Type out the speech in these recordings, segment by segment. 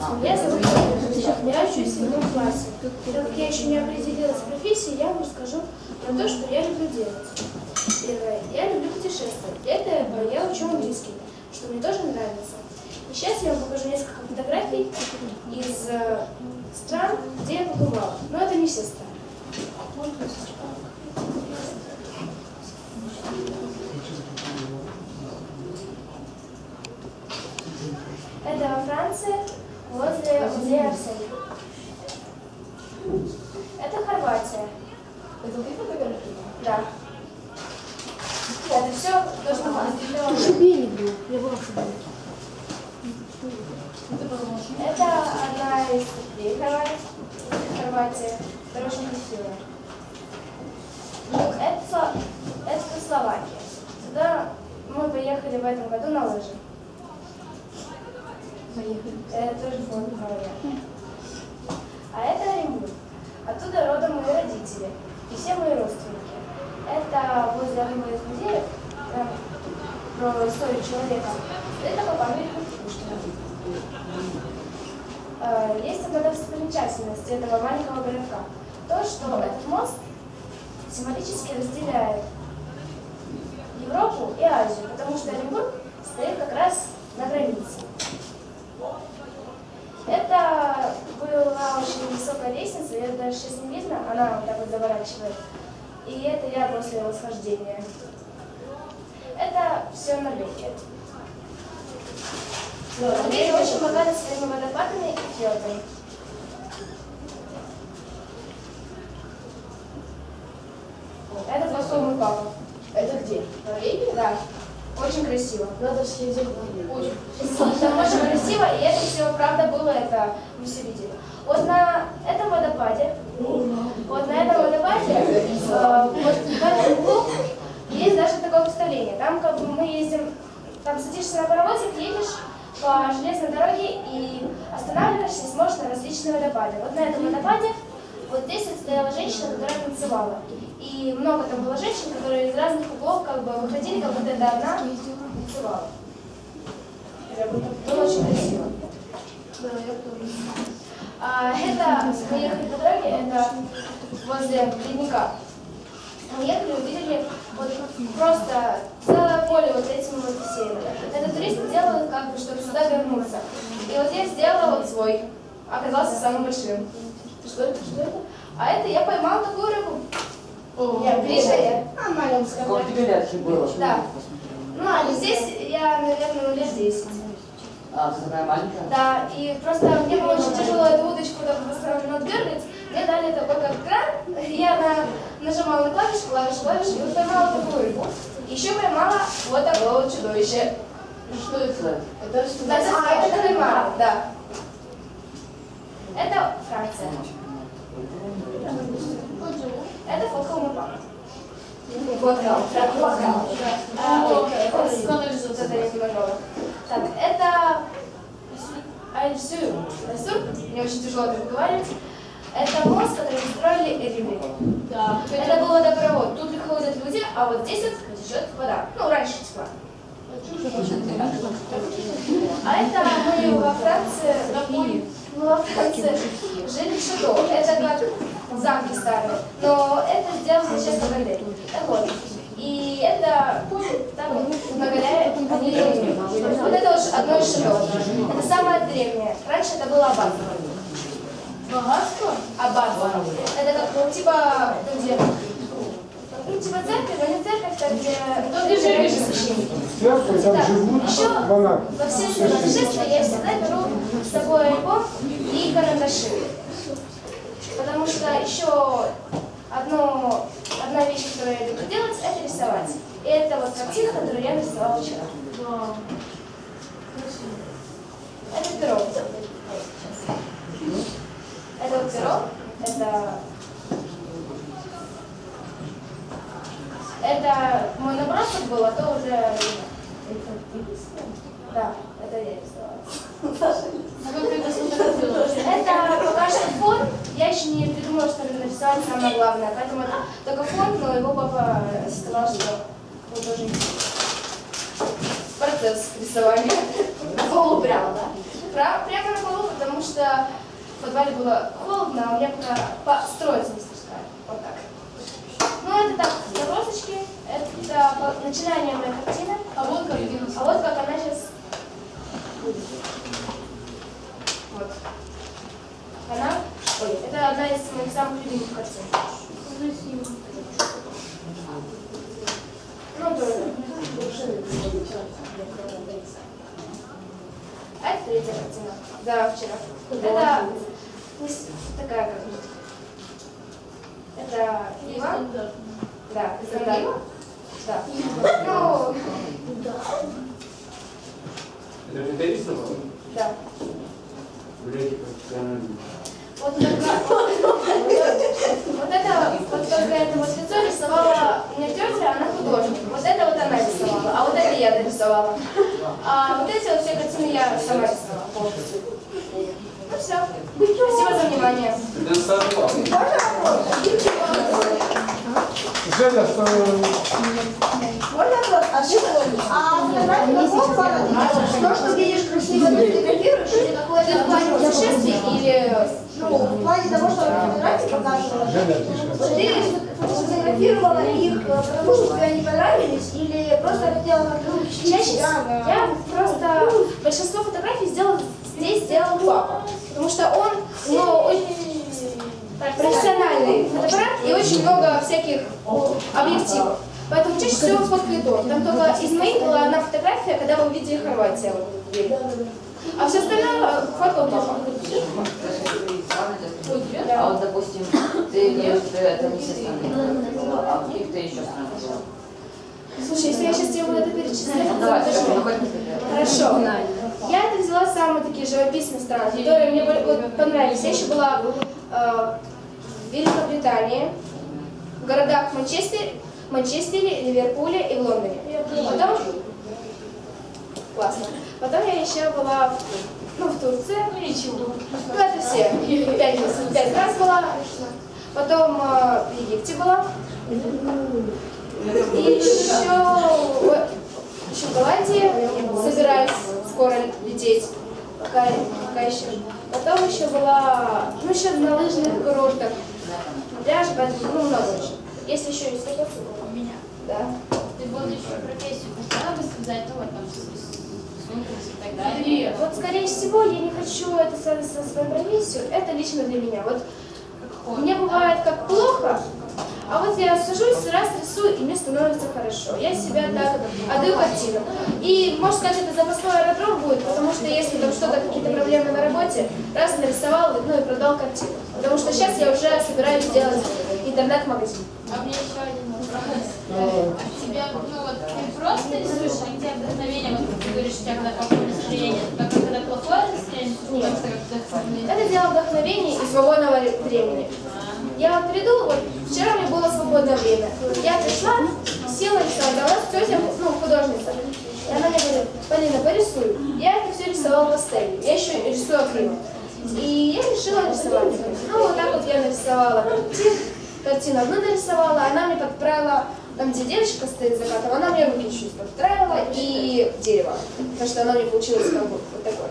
Ольга. Я учусь в седьмом классе. Так как я еще не определилась с профессией, я вам расскажу про то, что я люблю делать. Первое. Я люблю путешествовать. Для этого я учу английский, что мне тоже нравится. И сейчас я вам покажу несколько фотографий из э, стран, где я побывала. Но это не все страны. Это во Франции, возле музея Арсеника. Это Хорватия. Это ты фотографировала? Да. Это все должно быть сделано. Шубейник был, я была в шубейнике. Это потому что Это одна из церквей Хорватии. Которая очень красивая. Ну, это, это Словакия. Сюда мы поехали в этом году на лыжи. Поехали. Это тоже фонд Хорватия. А это Оренбург. Оттуда родом мои родители и все мои родственники. Это возле одного из музеев там, про историю человека. Это по памяти Пушкина. Э, Есть одна достопримечательность этого маленького городка. То, что этот мост символически разделяет Европу и Азию, потому что Оренбург стоит как раз на границе. Это была очень высокая лестница, ее даже сейчас не видно, она вот так вот заворачивает. И это я после восхождения. Это все Норвегия. Норвегия очень богата своими водопадами и фьордами. Это мой папа. Это где? Норвегия? Да. Очень красиво. Надо съездить в Норвегию. Очень. Красиво, и это все, правда, было, это мы все видели. Вот на этом водопаде, вот на этом водопаде, э, вот в этом углу есть даже такое представление. Там как бы мы ездим, там садишься на паровозик, едешь по железной дороге и останавливаешься смотришь на различные водопады. Вот на этом водопаде вот здесь вот стояла женщина, которая танцевала. И много там было женщин, которые из разных углов как бы выходили, как будто это одна танцевала. Это было очень красиво. А, это мы ехали по дороге, это возле ледника. Мы ехали, увидели вот просто целое поле вот этим вот бассейном. Это туристы делают как бы, чтобы сюда вернуться. И вот я сделала вот свой, оказался самым большим. Что это? Что это? А это я поймала такую рыбу. О, Я перешея. А, маленькая. Сколько тебе лет было? Да. Ну, а здесь я, наверное, лет 10. А, ты такая маленькая? Да, и просто мне было очень тяжело эту удочку там постоянно дергать. Мне дали такой как кран, я на, нажимала на клавишу, клавишу, клавишу, и вот поймала такую рыбу. Еще поймала вот такое вот чудовище. Что это? Это что? Да, А, это кальмар, да. Это Франция. Это фолклор папа. Бокал. Так, бокал. А, ой, это ой, канализация. вот это я не нажала. Так, это Альсюр. Альсюр, мне очень тяжело это выговаривать. Это мост, который построили Эдиби. Да. Это был водопровод. Тут ходят люди, а вот здесь вот течет вода. Ну, раньше текла. А это мы во Франции, и мы во Франции жили в шато. Это как замки старые. Но это сделано сейчас на горе. Так вот. И это там на они... Вот это уж одно из шато. Это самое древнее. Раньше это было аббатство. Богатство? Аббатство. Это как, ну, типа, там, где... Ну, типа церковь, но не церковь, там, где... Там, где жили священники. Церковь, там живут Еще монахи. во все свои путешествия я всегда беру с собой альбом и карандаши. Потому что еще одно, одна вещь, которую я люблю делать, это рисовать. И это вот картина, которую я нарисовала вчера. Это перо. Это перо. Это... Это мой набросок был, а то уже... Да, это я рисовала. А ты это? Это пока что фон. Я еще не придумала, что нарисовать самое главное. Поэтому это только фон, но его папа сказал, что он должен процесс рисования. Полу прямо, да? Прямо на полу, потому что в подвале было холодно, а у меня пока построиться мастерская. Вот так. Ну, это так, набросочки. Это начинание моей картины. А вот картина. А вот как она сейчас выглядит. Вот. Она, ой, это одна из моих самых любимых картин. Ну, тоже. А это третья картина. Да, вчера. Это не такая как Это Иван. Да, это да. Да. Ну, Это же да. Блядь. Вот, вот это, вот только это вот лицо рисовала не тетя, она художник. Вот это вот она рисовала, а вот это я нарисовала. А вот эти вот все картины я сама рисовала полностью. Ну все. Спасибо за внимание. Женя, что Можно вопрос? А ты а фотографии какого плана? То, что видишь красиво, ты фотографируешь или какое-то или... Ну, в плане того, что фотографии показывала. Ты сфотографировала их, э, потому что тебе они понравились, или просто хотела как-то Чаще я просто большинство фотографий сделал здесь сделал папа, потому что он у него очень профессиональный фотоаппарат и очень много всяких объективов. Поэтому чаще всего фоткает он. Там только из моих была одна фотография, когда вы увидели Хорватию. А все остальное фоткал папа. А вот, допустим, ты виду, это не все страны, а в каких-то еще странах было? Слушай, если я сейчас тебе буду это перечислять, Ну, то давай, хоть несколько. Хорошо. Я это взяла самые такие живописные страны, которые мне были- вот, понравились. Я еще была э, в Великобритании, в городах Манчестер, Манчестере, Ливерпуле и в Лондоне. Потом... Классно. Потом я еще была в, ну, в Турции. Ну, это все. Пять, раз- пять раз была. Потом э, в Египте была. И еще, вот, еще в Голландии собираюсь скоро лететь. Пока, пока еще. Потом еще была, ну еще на лыжных курортах. На пляже, поэтому, ну много еще. Если еще есть что-то, У меня. да. Ты будущую профессию хотела бы связать, ну вот там и так далее? Вот скорее всего я не хочу это со, со своей профессией. Это лично для меня. Вот мне бывает как плохо, а вот я сажусь, раз рисую, и мне становится хорошо. Я себя так отдаю картину. И, можно сказать, это запасной аэродром будет, потому что если там что-то, какие-то проблемы на работе, раз нарисовал, ну и продал картину. Потому что сейчас я уже собираюсь делать интернет-магазин. А мне еще один вопрос. А тебе, ну вот, просто рисуешь, или тебе вдохновение, вот ты говоришь, у тебя когда плохое настроение, так как когда плохое настроение, Нет. Это дело вдохновения и свободного времени. Я вот приду, вот вчера у меня было свободное время. Я пришла, села рисовать, а у нас тетя, ну, художница. И она мне говорит, Полина, порисуй. Я это все рисовала пастелью. Я еще рисую акрилом. И я решила рисовать. Ну, вот так вот я нарисовала картину. Картину одну нарисовала, она мне подправила, там, где девочка стоит за закатом, она мне руки чуть подправила и дерево. Потому что оно мне получилось как бы вот такое.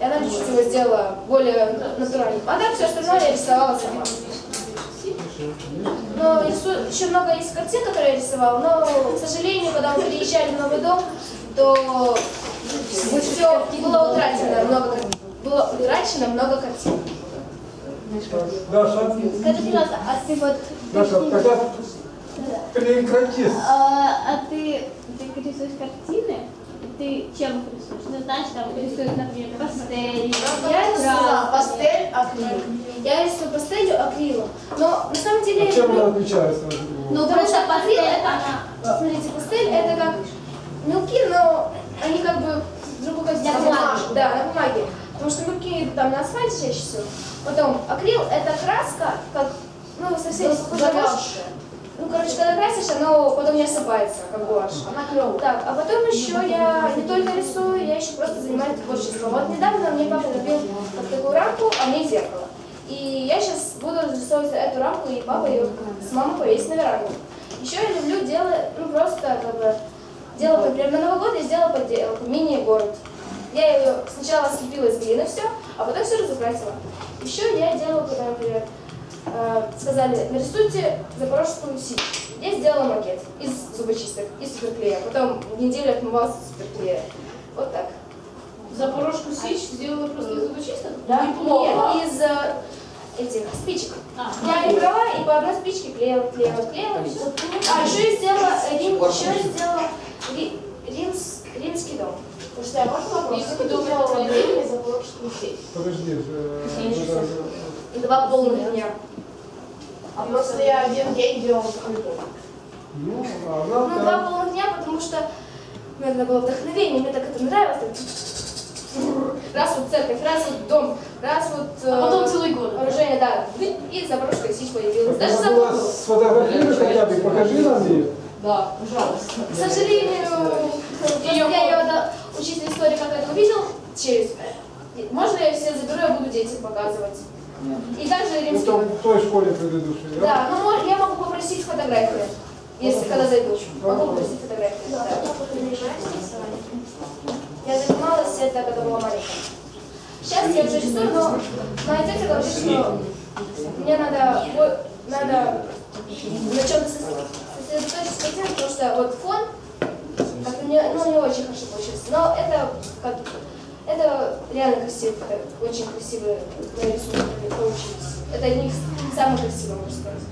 И она чуть его сделала более натуральным. А так все остальное я рисовала сама. Но рису- еще много есть картин, которые я рисовала, но, к сожалению, когда мы переезжали в новый дом, то все было утрачено много, было утрачено много картин. Даша, Скажи, пожалуйста, а ты вот... Даша, когда прекратишь? А, а ты, ты рисуешь картины? Ты чем их рисуешь? Ну, знаешь, там рисуют, например, пастель, Я рисовала пастель, акрил. Я рисую пастелью, акрилом. Но на самом деле я Чем люблю- она отличается? Ну, Потому что пастель, это, смотрите, пастель это как мелки, но они как бы другой На консистенции. бумаге. Да, на бумаге. Потому что мелки там на асфальте чаще всего. Потом акрил это краска, как, ну, совсем на гуашь. Ну, короче, когда красишь, оно потом не осыпается, как гуашь. Так, а потом еще я не только рисую, я еще просто занимаюсь творчеством. Вот недавно мне папа купил вот такую рамку, а мне зеркало. И я сейчас буду рисовать эту рамку, и папа ее с мамой повесит на веранду. Еще я люблю делать, ну просто как бы, делать, например, на Новый год я сделала поделку, мини-город. Я ее сначала слепила из глины все, а потом все разукрасила. Еще я делала, когда, например, сказали, нарисуйте запорожскую сеть. Я сделала макет из зубочисток, из суперклея. Потом неделю отмывался суперклея. Вот так. Запорожку Сич сделала просто из зубочисток? Да? Неплохо. Нет, из э, этих спичек. А, Я не брала и по одной спичке клеила, клеила, клеила. и. А еще я сделала, Рим, еще я сделала ри- римс, римский дом. Слушайте, а можно вопрос? Если Как ты думаешь, делала что время за порожскую сеть? Подожди. Э, Два полных дня. А просто я один день делала такой дом. Ну, а Ну, два полных дня, потому что мне надо было вдохновение, мне так это нравилось. Раз вот церковь, раз вот дом, раз вот э, а потом целый год. вооружение, да. И Запорожская сеть появилась. Даже забыл. сфотографируй хотя бы, покажи нам ее. Да, пожалуйста. К сожалению, я ее отдал учитель истории, как это увидел, через... Можно я все заберу, я буду детям показывать. И также Ну, римский дом. в той школе предыдущей, да? Да, ну я могу попросить фотографии, если когда зайду. Могу попросить фотографии. Да. Я занималась это, когда была маленькая. Сейчас я уже рисую, но моя тетя говорит, что мне надо, надо на чем-то сосредоточиться потому что вот фон не, ну, не очень хорошо получился. Но это как это реально красиво, это очень красивые мои рисунки получились. Это одни из самых красивых, можно сказать.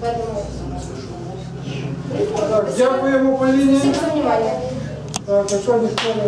Поэтому Так, дякуємо Поліні. спасибо за внимание. Так, якщо ніхто не...